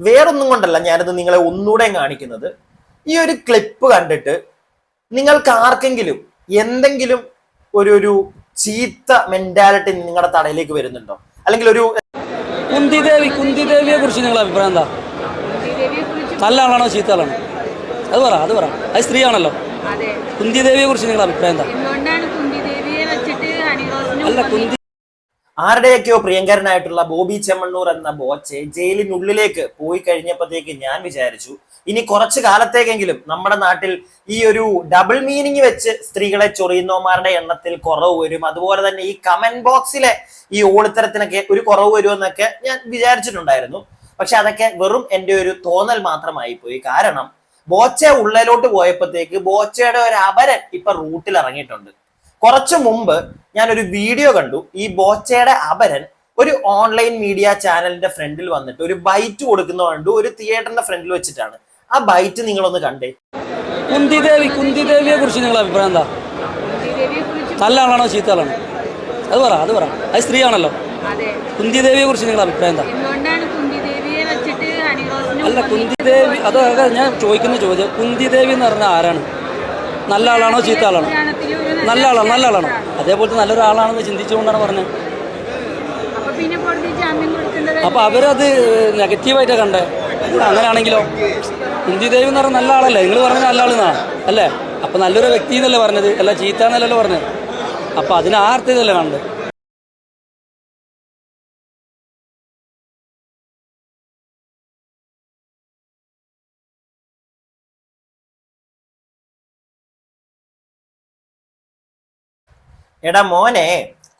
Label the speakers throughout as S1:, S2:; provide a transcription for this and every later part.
S1: വേറൊന്നും കൊണ്ടല്ല ഞാനിത് നിങ്ങളെ ഒന്നുകൂടെ കാണിക്കുന്നത്. ഈ ഒരു ക്ലിപ്പ് കണ്ടിട്ട് നിങ്ങൾക്ക് ആർക്കെങ്കിലും എന്തെങ്കിലും ഒരു ഒരു ചീത്ത മെന്റാലിറ്റി നിങ്ങളുടെ തടയിലേക്ക് വരുന്നുണ്ടോ? അല്ലെങ്കിൽ ഒരു
S2: കുന്തിദേവി കുന്തിദേവിയെ കുറിച്ച് നിങ്ങളുടെ അഭിപ്രായം എന്താ? നല്ല ആളാണോ ചീത്ത ആളാണോ അത് പറ അത് പറ. അത് സ്ത്രീയാണല്ലോ.
S3: അതെ.
S2: കുന്തിദേവിയെ കുറിച്ച് നിങ്ങളുടെ അഭിപ്രായം എന്താ?
S3: കുന്തി ദേവിയെ
S2: അല്ല കുന്തി
S1: ആരുടെയൊക്കെയോ പ്രിയങ്കരനായിട്ടുള്ള ബോബി ചെമ്മണ്ണൂർ എന്ന ബോച്ചെ ജയിലിനുള്ളിലേക്ക് പോയി കഴിഞ്ഞപ്പോഴത്തേക്ക് ഞാൻ വിചാരിച്ചു ഇനി കുറച്ചു കാലത്തേക്കെങ്കിലും നമ്മുടെ നാട്ടിൽ ഈ ഒരു ഡബിൾ മീനിങ് വെച്ച് സ്ത്രീകളെ ചൊറിയുന്നവന്മാരുടെ എണ്ണത്തിൽ കുറവ് വരും. അതുപോലെ തന്നെ ഈ കമന്റ് ബോക്സിലെ ഈ ഓളിത്തരത്തിനൊക്കെ ഒരു കുറവ് വരുമെന്നൊക്കെ ഞാൻ വിചാരിച്ചിട്ടുണ്ടായിരുന്നു. പക്ഷെ അതൊക്കെ വെറും എന്റെ ഒരു തോന്നൽ മാത്രമായി പോയി കാരണം ബോച്ച ഉള്ളിലോട്ട് പോയപ്പോഴത്തേക്ക് ബോച്ചയുടെ ഒരു അപരൻ ഇപ്പൊ റൂട്ടിൽ ഇറങ്ങിയിട്ടുണ്ട് കുറച്ചു മുമ്പ് ഞാൻ ഒരു വീഡിയോ കണ്ടു. ഈ ബോച്ചയുടെ അപരൻ ഒരു ഓൺലൈൻ മീഡിയ ചാനലിന്റെ ഫ്രണ്ടിൽ വന്നിട്ട് ഒരു ബൈറ്റ് കൊടുക്കുന്ന കണ്ടു. ഒരു തിയേറ്ററിന്റെ ഫ്രണ്ടിൽ വെച്ചിട്ടാണ്. ആ ബൈറ്റ് നിങ്ങളൊന്ന് കണ്ടേ.
S2: കുന്തിദേവി കുന്തിദേവിയെ കുറിച്ച് നിങ്ങളുടെ അഭിപ്രായം എന്താ? നല്ല ആളാണോ ചീത്ത ആളാണോ? അത് പറ അത് പറ. അത് സ്ത്രീയാണല്ലോ.
S3: അതെ.
S2: കുന്തിദേവിയെ കുറിച്ച് നിങ്ങളുടെ അഭിപ്രായം എന്താ? അല്ല കുന്തിദേവി അത് അത് ഞാൻ ചോദിക്കുന്ന ചോദ്യം. കുന്തിദേവി എന്ന് പറഞ്ഞാൽ ആരാണ്? നല്ല ആളാണോ ചീത്ത ആളാണോ? നല്ല ആളാണ്? നല്ല ആളാണോ അതേപോലത്തെ നല്ലൊരാളാണെന്ന് ചിന്തിച്ചുകൊണ്ടാണ് പറഞ്ഞത്
S3: അപ്പൊ പിന്നെ കോടതി ജാമ്യം കൊടുക്കേണ്ടത്
S2: അപ്പൊ അവരത് നെഗറ്റീവായിട്ടാണ് കണ്ടേ. അങ്ങനെയാണെങ്കിലോ? കുന്തിദേവി എന്ന് പറഞ്ഞാൽ നല്ല ആളല്ലേ? നിങ്ങൾ പറഞ്ഞ നല്ല ആളെന്നാ അല്ലേ? അപ്പൊ നല്ലൊരു വ്യക്തി എന്നല്ലേ പറഞ്ഞത്? അല്ല ചീത്ത എന്നല്ലല്ലോ പറഞ്ഞത്. അപ്പൊ അതിന് ആ അർത്ഥത്തിലല്ലേ കണ്ടത്
S1: എടാ മോനെ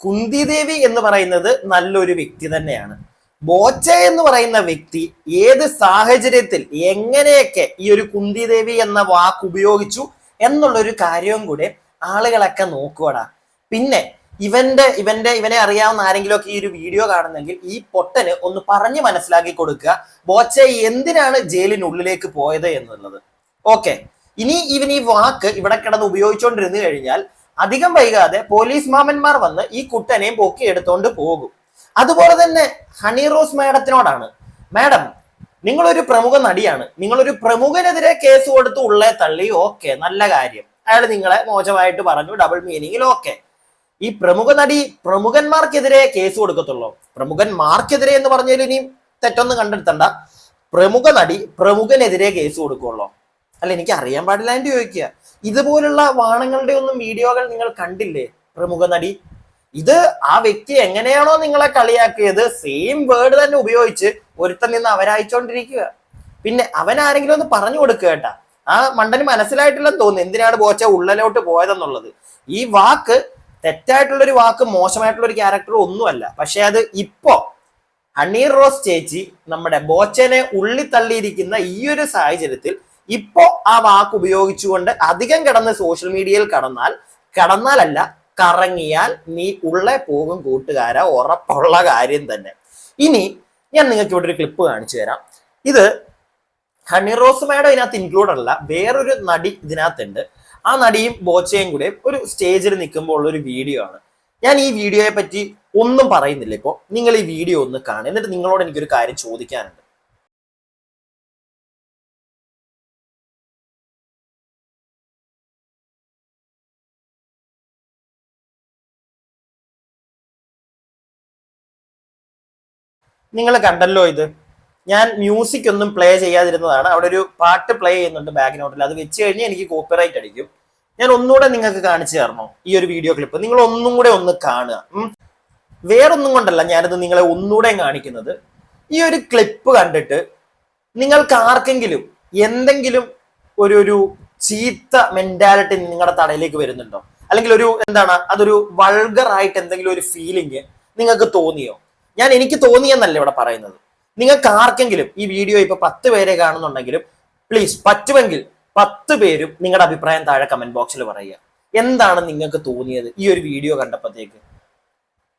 S1: കുന്തിദേവി എന്ന് പറയുന്നത് നല്ലൊരു വ്യക്തി തന്നെയാണ്. ബോച്ച എന്ന് പറയുന്ന വ്യക്തി ഏത് സാഹചര്യത്തിൽ എങ്ങനെയൊക്കെ ഈ ഒരു കുന്തിദേവി എന്ന വാക്ക് ഉപയോഗിച്ചു എന്നുള്ളൊരു കാര്യവും കൂടെ ആളുകളൊക്കെ നോക്കുവാടാ. പിന്നെ ഇവന്റെ ഇവന്റെ ഇവനെ അറിയാവുന്ന ആരെങ്കിലും ഒക്കെ ഈ ഒരു വീഡിയോ കാണുന്നെങ്കിൽ ഈ പൊട്ടന് ഒന്ന് പറഞ്ഞു മനസ്സിലാക്കി കൊടുക്കുക. ബോച്ച എന്തിനാണ് ജയിലിനുള്ളിലേക്ക് പോയത് എന്നുള്ളത്? ഓക്കെ. ഇനി ഇവൻ ഈ വാക്ക് ഇവിടെ കിടന്ന് ഉപയോഗിച്ചുകൊണ്ടിരുന്നു കഴിഞ്ഞാൽ അധികം വൈകാതെ പോലീസ് മാമന്മാർ വന്ന് ഈ കുട്ടനെയും പൊക്കി എടുത്തോണ്ട് പോകും. അതുപോലെ തന്നെ ഹണി റോസ് മാഡത്തിനോടാണ്. മാഡം നിങ്ങളൊരു പ്രമുഖ നടിയാണ്. നിങ്ങളൊരു പ്രമുഖനെതിരെ കേസ് കൊടുത്ത് ഉള്ളേ തള്ളി ഓക്കെ നല്ല കാര്യം. അയാൾ നിങ്ങളെ മോശമായിട്ട് പറഞ്ഞു ഡബിൾ മീനിങ്ങിൽ ഓക്കെ. ഈ പ്രമുഖ നടി പ്രമുഖന്മാർക്കെതിരെ കേസ് കൊടുക്കത്തുള്ളൂ. പ്രമുഖന്മാർക്കെതിരെ എന്ന് പറഞ്ഞാൽ ഇനിയും തെറ്റൊന്നും കണ്ടെടുത്തണ്ട പ്രമുഖ നടി പ്രമുഖനെതിരെ കേസ് കൊടുക്കുള്ളൂ. അല്ല എനിക്ക് അറിയാൻ പാടില്ല എന്ന് ചോദിക്കുക. ഇതുപോലുള്ള വാണങ്ങളുടെ ഒന്നും വീഡിയോകൾ നിങ്ങൾ കണ്ടില്ലേ? പ്രമുഖ നടി. ഇത് ആ വ്യക്തി എങ്ങനെയാണോ നിങ്ങളെ കളിയാക്കിയത്? സെയിം വേർഡ് തന്നെ ഉപയോഗിച്ച് ഒരുത്തൻ നിന്ന് അവരായിച്ചോണ്ടിരിക്കുക. പിന്നെ അവൻ ആരെങ്കിലും ഒന്ന് പറഞ്ഞു കൊടുക്കുക കേട്ടാ. ആ മണ്ടന് മനസ്സിലായിട്ടില്ലെന്ന് തോന്നുന്നു. എന്തിനാണ് ബോച്ച ഉള്ളിലോട്ട് പോയതെന്നുള്ളത്? ഈ വാക്ക് തെറ്റായിട്ടുള്ള ഒരു വാക്ക് മോശമായിട്ടുള്ള ഒരു ക്യാരക്ടർ ഒന്നുമല്ല. പക്ഷെ അത് ഇപ്പോ ഹണീർ റോസ് ചേച്ചി നമ്മുടെ ബോച്ചനെ ഉള്ളി തള്ളിയിരിക്കുന്ന ഈ ഒരു സാഹചര്യത്തിൽ ഇപ്പോ ആ വാക്ക് ഉപയോഗിച്ചുകൊണ്ട് അധികം കിടന്ന് സോഷ്യൽ മീഡിയയിൽ കടന്നാൽ കടന്നാലല്ല കറങ്ങിയാൽ നീ ഉള്ളെ പോകും കൂട്ടുകാര ഉറപ്പുള്ള കാര്യം തന്നെ. ഇനി ഞാൻ നിങ്ങൾക്ക് ഇവിടെ ഒരു ക്ലിപ്പ് കാണിച്ചു തരാം. ഇത് ഹണി റോസ് മാഡം ഇതിനകത്ത് ഇൻക്ലൂഡ് അല്ല വേറൊരു നടി ഇതിനകത്തുണ്ട്. ആ നടിയും ബോച്ചയും കൂടെ ഒരു സ്റ്റേജിൽ നിൽക്കുമ്പോൾ ഉള്ള ഒരു വീഡിയോ ആണ്. ഞാൻ ഈ വീഡിയോയെ പറ്റി ഒന്നും പറയുന്നില്ല ഇപ്പോൾ നിങ്ങൾ ഈ വീഡിയോ ഒന്ന് കാണുക. എന്നിട്ട് നിങ്ങളോട് എനിക്കൊരു കാര്യം ചോദിക്കാനുണ്ട്. നിങ്ങൾ കണ്ടല്ലോ ഇത്. ഞാൻ മ്യൂസിക് ഒന്നും പ്ലേ ചെയ്യാതിരുന്നതാണ്. അവിടെ ഒരു പാട്ട് പ്ലേ ചെയ്യുന്നുണ്ട് ബാക്ക്ഗ്രൗണ്ടിൽ. അത് വെച്ച് കഴിഞ്ഞാൽ എനിക്ക് കോപ്പിറൈറ്റ് അടിക്കും. ഞാൻ ഒന്നുകൂടെ നിങ്ങൾക്ക് കാണിച്ചു തരണോ ഈ ഒരു വീഡിയോ ക്ലിപ്പ് നിങ്ങൾ ഒന്നും കൂടെ ഒന്ന് കാണുക. വേറൊന്നും കൊണ്ടല്ല ഞാനിത് നിങ്ങളെ ഒന്നുകൂടെ കാണിക്കുന്നത്. ഈ ഒരു ക്ലിപ്പ് കണ്ടിട്ട് നിങ്ങൾക്ക് ആർക്കെങ്കിലും എന്തെങ്കിലും ഒരു ഒരു ചീത്ത മെന്റാലിറ്റി നിങ്ങളുടെ തടയിലേക്ക് വരുന്നുണ്ടോ? അല്ലെങ്കിൽ ഒരു എന്താണ് അതൊരു വൾഗർ ആയിട്ട് എന്തെങ്കിലും ഒരു ഫീലിംഗ് നിങ്ങൾക്ക് തോന്നിയോ? ഞാൻ എനിക്ക് തോന്നിയെന്നല്ല ഇവിടെ പറയുന്നത്. നിങ്ങൾക്ക് ആർക്കെങ്കിലും ഈ വീഡിയോ ഇപ്പൊ പത്ത് പേരെ കാണുന്നുണ്ടെങ്കിലും പ്ലീസ് പറ്റുമെങ്കിൽ പത്ത് പേരും നിങ്ങളുടെ അഭിപ്രായം താഴെ കമന്റ് ബോക്സിൽ പറയുക. എന്താണ് നിങ്ങൾക്ക് തോന്നിയത് ഈ ഒരു വീഡിയോ കണ്ടപ്പോഴത്തേക്ക്?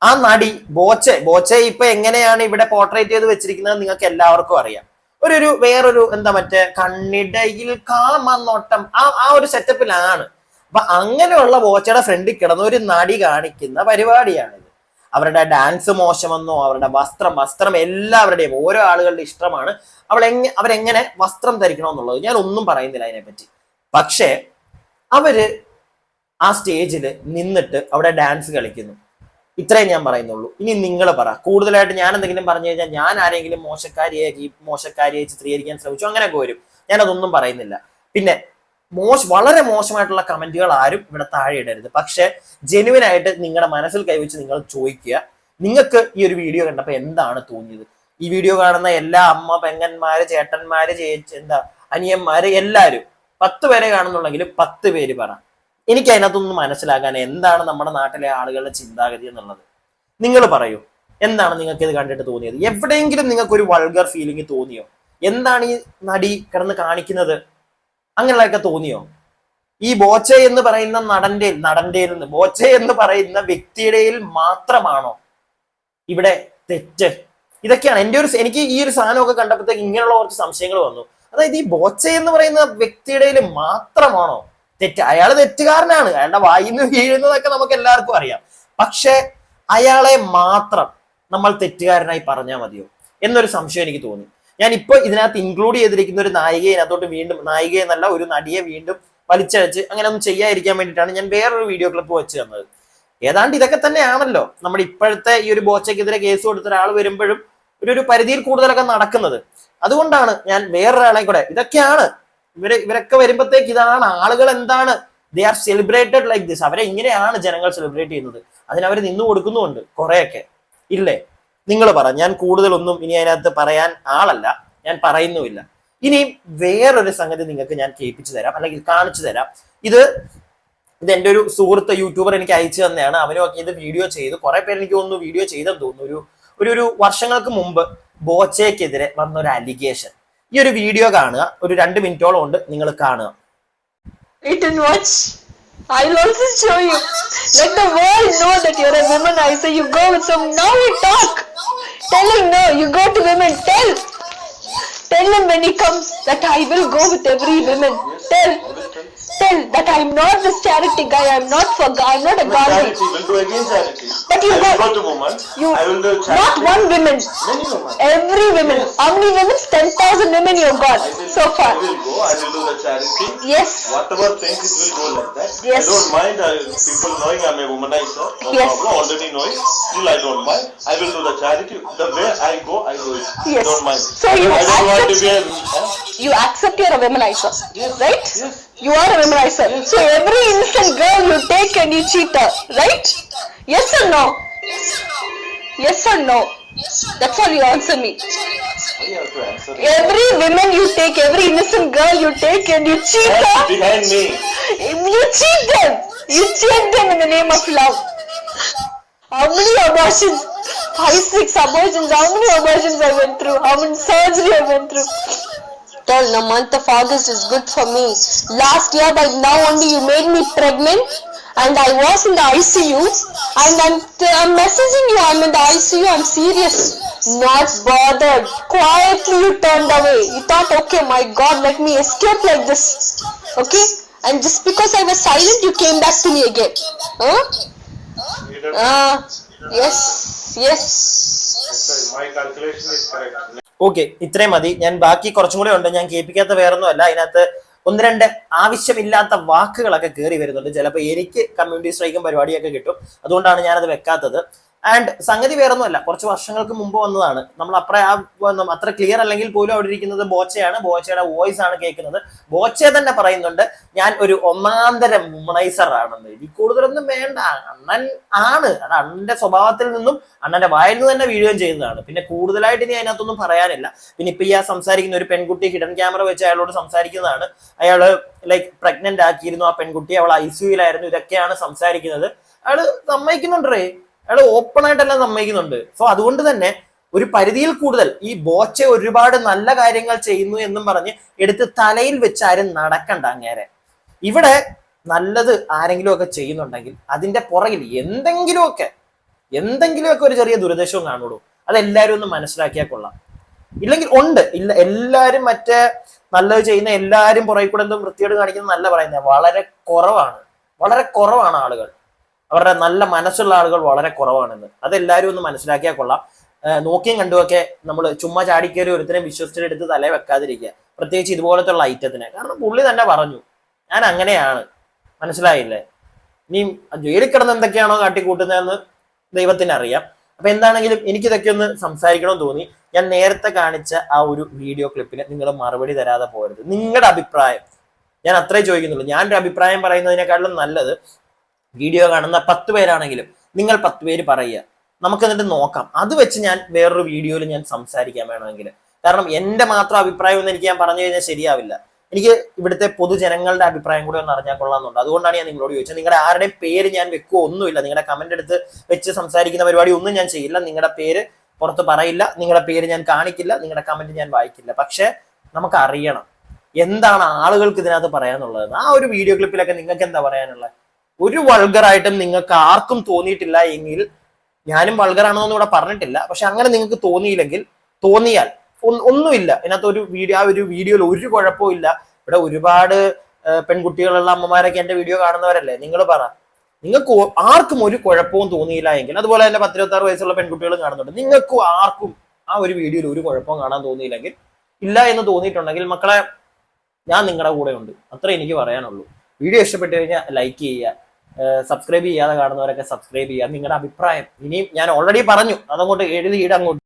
S1: ആ നടി ബോച്ചെ ബോച്ചെ ഇപ്പൊ എങ്ങനെയാണ് ഇവിടെ പോർട്രേറ്റ് ചെയ്ത് വെച്ചിരിക്കുന്നത് നിങ്ങൾക്ക് എല്ലാവർക്കും അറിയാം. ഒരു ഒരു വേറൊരു എന്താ മറ്റേ കണ്ണിടയിൽ കാമന്നോട്ടം ആ ആ ഒരു സെറ്റപ്പിലാണ് അപ്പൊ അങ്ങനെയുള്ള ബോച്ചയുടെ ഫ്രണ്ടിൽ കിടന്ന ഒരു നടി കാണിക്കുന്ന പരിപാടിയാണിത്. അവരുടെ ഡാൻസ് മോശമെന്നോ അവരുടെ വസ്ത്രം വസ്ത്രം എല്ലാവരുടെയും ഓരോ ആളുകളുടെ ഇഷ്ടമാണ്. അവൾ എങ്ങനെ അവരെങ്ങനെ വസ്ത്രം ധരിക്കണമെന്നുള്ളത് ഞാൻ ഒന്നും പറയുന്നില്ല അതിനെപ്പറ്റി. പക്ഷേ അവർ ആ സ്റ്റേജിൽ നിന്നിട്ട് അവിടെ ഡാൻസ് കളിക്കുന്നു. ഇത്രയും ഞാൻ പറയുന്നുള്ളൂ. ഇനി നിങ്ങൾ പറ. കൂടുതലായിട്ട് ഞാൻ എന്തെങ്കിലും പറഞ്ഞു കഴിഞ്ഞാൽ ഞാൻ ആരെങ്കിലും മോശക്കാരിയായി മോശക്കാരിയായി ചിത്രീകരിക്കാൻ ശ്രമിച്ചു അങ്ങനെയൊക്കെ വരും. ഞാനതൊന്നും പറയുന്നില്ല. പിന്നെ മോശ വളരെ മോശമായിട്ടുള്ള കമന്റുകൾ ആരും ഇവിടെ താഴെ ഇടരുത്. പക്ഷെ ജെനുവിൻ ആയിട്ട് നിങ്ങളുടെ മനസ്സിൽ കൈവച്ച് നിങ്ങൾ ചോദിക്കുക. നിങ്ങൾക്ക് ഈ ഒരു വീഡിയോ കണ്ടപ്പോൾ എന്താണ് തോന്നിയത്? ഈ വീഡിയോ കാണുന്ന എല്ലാ അമ്മ പെങ്ങന്മാര് ചേട്ടന്മാര് ചേച്ചി എന്താ അനിയന്മാര് എല്ലാരും പത്ത് പേരെ കാണുന്നുണ്ടെങ്കിൽ പത്ത് പേര് പറ. എനിക്ക് അതിനകത്തൊന്ന് മനസ്സിലാക്കാൻ എന്താണ് നമ്മുടെ നാട്ടിലെ ആളുകളുടെ ചിന്താഗതി എന്നുള്ളത്. നിങ്ങൾ പറയൂ. എന്താണ് നിങ്ങൾക്ക് ഇത് കണ്ടിട്ട് തോന്നിയത്? എവിടെയെങ്കിലും നിങ്ങൾക്ക് ഒരു വൾഗർ ഫീലിംഗ് തോന്നിയോ? എന്താണ് ഈ നടി കിടന്ന് കാണിക്കുന്നത്? അങ്ങനെയുള്ളതൊക്കെ തോന്നിയോ? ഈ ബോച്ച എന്ന് പറയുന്ന നടന്റെ നടന്റെ ബോച്ച എന്ന് പറയുന്ന വ്യക്തിയുടെയിൽ മാത്രമാണോ ഇവിടെ തെറ്റ്? ഇതൊക്കെയാണ് എന്റെ ഒരു എനിക്ക് ഈ ഒരു സാധനമൊക്കെ കണ്ടപ്പോഴത്തേക്ക് ഇങ്ങനെയുള്ള കുറച്ച് സംശയങ്ങൾ വന്നു. അതായത് ഈ ബോച്ച എന്ന് പറയുന്ന വ്യക്തിയുടെ മാത്രമാണോ തെറ്റ്? അയാൾ തെറ്റുകാരനാണ്. അയാളുടെ വായിൽ നിന്ന് വീഴുന്നതൊക്കെ നമുക്ക് എല്ലാവർക്കും അറിയാം. പക്ഷെ അയാളെ മാത്രം നമ്മൾ തെറ്റുകാരനായി പറഞ്ഞാൽ മതിയോ? എന്നൊരു സംശയം എനിക്ക് തോന്നി. ഞാൻ ഇപ്പൊ ഇതിനകത്ത് ഇൻക്ലൂഡ് ചെയ്തിരിക്കുന്ന ഒരു നായികയെ ഇതിനകത്തോട്ട് വീണ്ടും നായിക എന്നല്ല ഒരു നടിയെ വീണ്ടും വലിച്ചഴച്ച് അങ്ങനെ ഒന്നും ചെയ്യാതിരിക്കാൻ വേണ്ടിയിട്ടാണ് ഞാൻ വേറൊരു വീഡിയോ ക്ലിപ്പ് വെച്ച് തന്നത്. ഏതാണ്ട് ഇതൊക്കെ തന്നെയാണല്ലോ നമ്മുടെ ഇപ്പോഴത്തെ ഈ ഒരു ബോച്ചയ്ക്കെതിരെ കേസ് കൊടുത്ത ഒരാൾ വരുമ്പോഴും ഒരു ഒരു പരിധിയിൽ കൂടുതലൊക്കെ നടക്കുന്നത്. അതുകൊണ്ടാണ് ഞാൻ വേറൊരാളെ കൂടെ ഇതൊക്കെയാണ്. ഇവർ ഇവരൊക്കെ വരുമ്പോഴത്തേക്ക് ഇതാണ് ആളുകൾ എന്താണ്? They are celebrated like this അവരെ ഇങ്ങനെയാണ് ജനങ്ങൾ സെലിബ്രേറ്റ് ചെയ്യുന്നത്. അതിനവർ നിന്നു കൊടുക്കുന്നുമുണ്ട് കുറെയൊക്കെ. ഇല്ലേ? നിങ്ങൾ പറ. ഞാൻ കൂടുതലൊന്നും ഇനി അതിനകത്ത് പറയാൻ ആളല്ല. ഞാൻ പറയുന്നുമില്ല. ഇനി വേറൊരു സംഗതി നിങ്ങൾക്ക് ഞാൻ കേൾപ്പിച്ചു തരാം അല്ലെങ്കിൽ കാണിച്ചു തരാം. ഇത് ഇത് എന്റെ ഒരു സുഹൃത്ത് യൂട്യൂബർ എനിക്ക് അയച്ചു തന്നെയാണ്. അവനും ഇത് വീഡിയോ ചെയ്തു. കുറെ പേര് എനിക്ക് ഒന്ന് വീഡിയോ ചെയ്തെന്ന് തോന്നുന്നു. ഒരു ഒരു ഒരു വർഷങ്ങൾക്ക് മുമ്പ് ബോച്ചയ്ക്കെതിരെ വന്ന ഒരു അലിഗേഷൻ. ഈ ഒരു വീഡിയോ കാണുക. ഒരു രണ്ട് മിനിറ്റോളം ഉണ്ട് നിങ്ങൾ കാണുക.
S4: I'll also show you. Let the world know that you're a woman. I say You go with some. Now we talk. Tell him no. You go to women. Tell. Tell him when he comes that I will go with every woman. Tell. Tell that I'm not this charity guy. I'm not for. I'm not a garden.
S5: Charity will do again charity.
S4: But you
S5: I will
S4: go-
S5: to woman.
S4: You.
S5: I will do
S4: Not one woman.
S5: Many women.
S4: Every woman. How many women? Ten thousand women you've got
S5: will,
S4: so far.
S5: I will go. I will do the charity.
S4: Yes.
S5: Whatever things it will go like that.
S4: Yes.
S5: I don't mind uh, people knowing I'm a womanizer. No
S4: Yes.
S5: problem. Already know it. Still I don't mind. I will do the charity. The way I go, I do it.
S4: Yes.
S5: Don't mind.
S4: So you
S5: I don't want to
S4: accept-
S5: be a. Huh?
S4: You accept you're a womanizer, right?
S5: Yes.
S4: You are a womanizer. So every innocent girl you take and you cheat her, right? Yes or no? Yes or no? Yes or no? That's all you answer me.
S5: I have to answer.
S4: Every woman you take, every innocent girl you take and you cheat her,
S5: behind me.
S4: you cheat them. You cheat them in the name of love. How many abortions? Five, six abortions. How many abortions I went through? How many surgery I went through? Tell the month of August is good for me. Last year, by now only you made me pregnant, and I was in the ICU, and I'm, I'm messaging you. I'm in the ICU. I'm serious. Not bothered. Quietly you turned away. You thought, okay, my God, let me escape like this. Okay? And just because I was silent, you came back to me again. Huh? Ah, yes, yes.
S5: My calculation is correct.
S1: Okay ഇത്രയും മതി. ഞാൻ ബാക്കി കുറച്ചും കൂടെ ഉണ്ട്. ഞാൻ കേൾപ്പിക്കാത്ത വേറൊന്നും അല്ല. അതിനകത്ത് ഒന്ന് രണ്ട് ആവശ്യമില്ലാത്ത വാക്കുകളൊക്കെ കയറി വരുന്നുണ്ട്. ചിലപ്പോൾ എനിക്ക് കമ്മ്യൂണിറ്റി സ്ട്രൈക്കും പരിപാടിയൊക്കെ കിട്ടും. അതുകൊണ്ടാണ് ഞാനത് വെക്കാത്തത്. ആൻഡ് സംഗതി വേറൊന്നുമല്ല. കുറച്ച് വർഷങ്ങൾക്ക് മുമ്പ് വന്നതാണ്. നമ്മൾ അത്ര ആ അത്ര ക്ലിയർ അല്ലെങ്കിൽ പോലും അവിടെ ഇരിക്കുന്നത് ബോച്ചയാണ്. ബോച്ചയുടെ വോയിസ് ആണ് കേൾക്കുന്നത്. ബോച്ച തന്നെ പറയുന്നുണ്ട് ഞാൻ ഒരു ഒന്നാന്തരം വുമണൈസർ ആണെന്ന്. എനിക്ക് കൂടുതലൊന്നും വേണ്ട. അണ്ണൻ ആണ്. അത് അണ്ണന്റെ സ്വഭാവത്തിൽ നിന്നും അണ്ണന്റെ വായിൽ നിന്ന് തന്നെ വീഴുകയും ചെയ്യുന്നതാണ്. പിന്നെ കൂടുതലായിട്ട് ഇനി അതിനകത്തൊന്നും പറയാനില്ല. പിന്നെ ഇപ്പൊ ആ സംസാരിക്കുന്ന ഒരു പെൺകുട്ടി ഹിഡൻ ക്യാമറ വെച്ച് അയാളോട് സംസാരിക്കുന്നതാണ്. അയാൾ ലൈക്ക് പ്രഗ്നന്റ് ആക്കിയിരുന്നു ആ പെൺകുട്ടി. അവൾ ഐ സിയുലായിരുന്നു ഇതൊക്കെയാണ് സംസാരിക്കുന്നത്. അയാൾ സമ്മതിക്കുന്നുണ്ടേ? അയാൾ ഓപ്പൺ ആയിട്ടല്ല സമ്മതിക്കുന്നുണ്ട്. സോ അതുകൊണ്ട് തന്നെ ഒരു പരിധിയിൽ കൂടുതൽ ഈ ബോച്ച ഒരുപാട് നല്ല കാര്യങ്ങൾ ചെയ്യുന്നു എന്നും പറഞ്ഞ് എടുത്ത് തലയിൽ വെച്ച് ആരും നടക്കണ്ട അങ്ങേരെ. ഇവിടെ നല്ലത് ആരെങ്കിലും ഒക്കെ ചെയ്യുന്നുണ്ടെങ്കിൽ അതിന്റെ പുറകിൽ എന്തെങ്കിലുമൊക്കെ എന്തെങ്കിലുമൊക്കെ ഒരു ചെറിയ ദുരുദ്ദേശവും കാണുള്ളൂ. അതെല്ലാവരും ഒന്ന് മനസ്സിലാക്കിയാൽ കൊള്ളാം. ഇല്ലെങ്കിൽ ഉണ്ട്. ഇല്ല എല്ലാരും മറ്റേ നല്ലത് ചെയ്യുന്ന എല്ലാരും പുറകിൽ കൂടെ എന്തോ വൃത്തിയോട് കാണിക്കുന്നത് നല്ല പറയുന്നത് വളരെ കുറവാണ്. വളരെ കുറവാണ് ആളുകൾ. അവരുടെ നല്ല മനസ്സുള്ള ആളുകൾ വളരെ കുറവാണെന്ന്. അതെല്ലാവരും ഒന്ന് മനസ്സിലാക്കിയാൽ കൊള്ളാം. നോക്കിയും കണ്ടുമൊക്കെ നമ്മൾ ചുമ്മാ ചാടിക്കയറി ഒരുത്തരെ വിശ്വസിച്ചെടുത്ത് തലേ വെക്കാതിരിക്കുക. പ്രത്യേകിച്ച് ഇതുപോലത്തുള്ള ഐറ്റത്തിന്. കാരണം പുള്ളി തന്നെ പറഞ്ഞു ഞാൻ അങ്ങനെയാണ്. മനസ്സിലായില്ലേ? ഇനി ജയിലിൽ കിടന്ന് എന്തൊക്കെയാണോ കാട്ടിക്കൂട്ടുന്നതെന്ന് ദൈവത്തിന് അറിയാം. അപ്പൊ എന്താണെങ്കിലും എനിക്കിതൊക്കെ ഒന്ന് സംസാരിക്കണമെന്ന് തോന്നി. ഞാൻ നേരത്തെ കാണിച്ച ആ ഒരു വീഡിയോ ക്ലിപ്പിന് നിങ്ങൾ മറുപടി തരാതെ പോകരുത്. നിങ്ങളുടെ അഭിപ്രായം. ഞാൻ അത്രേ ചോദിക്കുന്നുള്ളൂ. ഞാൻ ഒരു അഭിപ്രായം പറയുന്നതിനേക്കാളും നല്ലത് വീഡിയോ കാണുന്ന പത്ത് പേരാണെങ്കിലും നിങ്ങൾ പത്ത് പേര് പറയുക. നമുക്ക് എന്നിട്ട് നോക്കാം. അത് വെച്ച് ഞാൻ വേറൊരു വീഡിയോയിൽ ഞാൻ സംസാരിക്കാൻ വേണമെങ്കിൽ. കാരണം എന്റെ മാത്രം അഭിപ്രായം ഒന്നും എനിക്ക് ഞാൻ പറഞ്ഞു കഴിഞ്ഞാൽ ശരിയാവില്ല. എനിക്ക് ഇവിടുത്തെ പൊതുജനങ്ങളുടെ അഭിപ്രായം കൂടി ഒന്ന് അറിഞ്ഞാൽ കൊള്ളാമെന്നുണ്ട്. അതുകൊണ്ടാണ് ഞാൻ നിങ്ങളോട് ചോദിച്ചത്. നിങ്ങളുടെ ആരുടെയും പേര് ഞാൻ വെക്കുക ഒന്നുമില്ല. നിങ്ങളുടെ കമന്റ് എടുത്ത് വെച്ച് സംസാരിക്കുന്ന പരിപാടി ഒന്നും ഞാൻ ചെയ്യില്ല. നിങ്ങളുടെ പേര് പുറത്ത് പറയില്ല. നിങ്ങളുടെ പേര് ഞാൻ കാണിക്കില്ല. നിങ്ങളുടെ കമന്റ് ഞാൻ വായിക്കില്ല. പക്ഷേ നമുക്ക് അറിയണം എന്താണ് ആളുകൾക്ക് ഇതിനകത്ത് പറയാനുള്ളത് ആ ഒരു വീഡിയോ ക്ലിപ്പിലൊക്കെ നിങ്ങൾക്ക് എന്താ പറയാനുള്ളത്? ഒരു വൾഗറായിട്ടും നിങ്ങൾക്ക് ആർക്കും തോന്നിയിട്ടില്ല എങ്കിൽ ഞാനും വൾഗറാണെന്നൊന്നും ഇവിടെ പറഞ്ഞിട്ടില്ല. പക്ഷെ അങ്ങനെ നിങ്ങൾക്ക് തോന്നിയില്ലെങ്കിൽ തോന്നിയാൽ ഒന്നുമില്ല. ഇതിനകത്ത് ഒരു വീഡിയോ ആ ഒരു വീഡിയോയിൽ ഒരു കുഴപ്പവും ഇല്ല. ഇവിടെ ഒരുപാട് പെൺകുട്ടികളുള്ള അമ്മമാരൊക്കെ എന്റെ വീഡിയോ കാണുന്നവരല്ലേ? നിങ്ങൾ പറ. നിങ്ങൾക്ക് ആർക്കും ഒരു കുഴപ്പവും തോന്നിയില്ല എങ്കിൽ അതുപോലെ തന്നെ പത്തിരുപത്താറ് വയസ്സുള്ള പെൺകുട്ടികളും കാണുന്നുണ്ട്. നിങ്ങൾക്ക് ആർക്കും ആ ഒരു വീഡിയോയിൽ ഒരു കുഴപ്പവും കാണാൻ തോന്നിയില്ലെങ്കിൽ ഇല്ല എന്ന് തോന്നിയിട്ടുണ്ടെങ്കിൽ മക്കളെ ഞാൻ നിങ്ങളുടെ കൂടെ ഉണ്ട് അത്രേ എനിക്ക് പറയാനുള്ളൂ. വീഡിയോ ഇഷ്ടപ്പെട്ടു കഴിഞ്ഞാൽ ലൈക്ക് ചെയ്യുക. സബ്സ്ക്രൈബ് ചെയ്യാതെ കാണുന്നവരൊക്കെ സബ്സ്ക്രൈബ് ചെയ്യുക. നിങ്ങളുടെ അഭിപ്രായം. ഇനിയും ഞാൻ ഓൾറെഡി പറഞ്ഞു. അതങ്ങോട്ട് എഴുതി അങ്ങോട്ട്